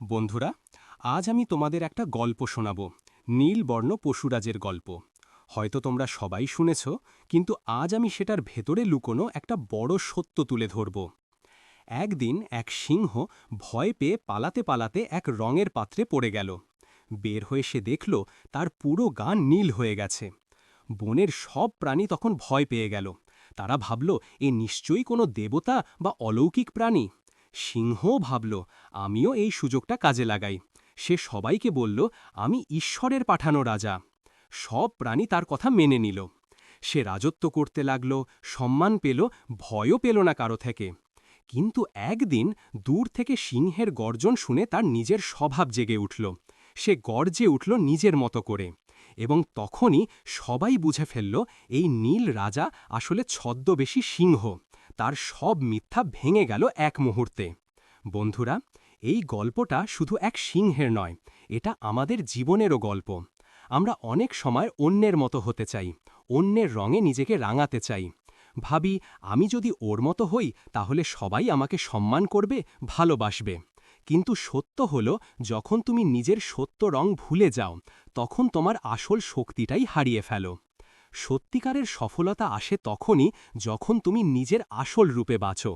বন্ধুরা, আজ আমি তোমাদের একটা গল্প শোনাব। নীলবর্ণ পশুরাজের গল্প। হয়তো তোমরা সবাই শুনেছ, কিন্তু আজ আমি সেটার ভেতরে লুকোনো একটা বড় সত্য তুলে ধরব। একদিন এক সিংহ ভয় পেয়ে পালাতে পালাতে এক রঙের পাত্রে পড়ে গেল। বের হয়ে সে দেখল, তার পুরো গা নীল হয়ে গেছে। বনের সব প্রাণী তখন ভয় পেয়ে গেল। তারা ভাবল, এ নিশ্চয়ই কোনো দেবতা বা অলৌকিক প্রাণী? সিংহও ভাবল, আমিও এই সুযোগটা কাজে লাগাই। সে সবাইকে বলল, আমি ঈশ্বরের পাঠানো রাজা। সব প্রাণী তার কথা মেনে নিল। সে রাজত্ব করতে লাগল, সম্মান পেল, ভয়ও পেল না কারও থেকে। কিন্তু একদিন দূর থেকে সিংহের গর্জন শুনে তার নিজের স্বভাব জেগে উঠল। সে গর্জে উঠল নিজের মতো করে এবং তখনই সবাই বুঝে ফেলল, এই নীল রাজা আসলে ছদ্মবেশী সিংহ। তার সব মিথ্যা ভেঙে গেল এক মুহূর্তে। বন্ধুরা, এই গল্পটা শুধু এক সিংহের নয়, এটা আমাদের জীবনেরও গল্প। আমরা অনেক সময় অন্যের মতো হতে চাই, অন্যের রঙে নিজেকে রাঙাতে চাই। ভাবি, আমি যদি ওর মতো হই, তাহলে সবাই আমাকে সম্মান করবে, ভালোবাসবে। কিন্তু সত্য হল, যখন তুমি নিজের সত্য রং ভুলে যাও, তখন তোমার আসল শক্তিটাই হারিয়ে ফেলো। সত্যিকারের সফলতা আসে তখনই যখন তুমি নিজের আসল রূপে বাঁচো।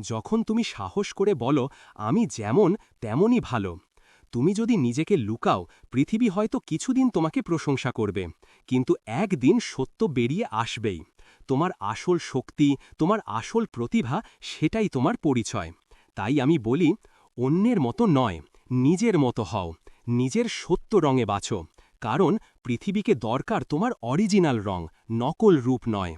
যখন তুমি সাহস করে বলো, আমি যেমন, তেমনই ভালো। তুমি যদি নিজেকে লুকাও, পৃথিবী হয়তো কিছুদিন তোমাকে প্রশংসা করবে, কিন্তু একদিন সত্য বেরিয়ে আসবেই। তোমার আসল শক্তি, তোমার আসল প্রতিভা, সেটাই তোমার পরিচয়। তাই আমি বলি, অন্যের মতো নয়, নিজের মতো হও, নিজের সত্য রঙে বাঁচো। কারণ পৃথিবীকে দরকার তোমার অরিজিনাল রং, নকল রূপ নয়।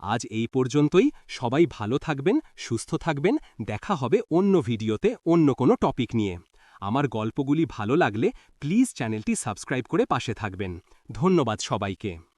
আজ এই পর্যন্তই, সবাই ভালো থাকবেন, সুস্থ থাকবেন, দেখা হবে অন্য ভিডিওতে অন্য কোনো টপিক নিয়ে। আমার গল্পগুলি ভালো লাগলে প্লিজ চ্যানেলটি সাবস্ক্রাইব করে পাশে থাকবেন। ধন্যবাদ সবাইকে।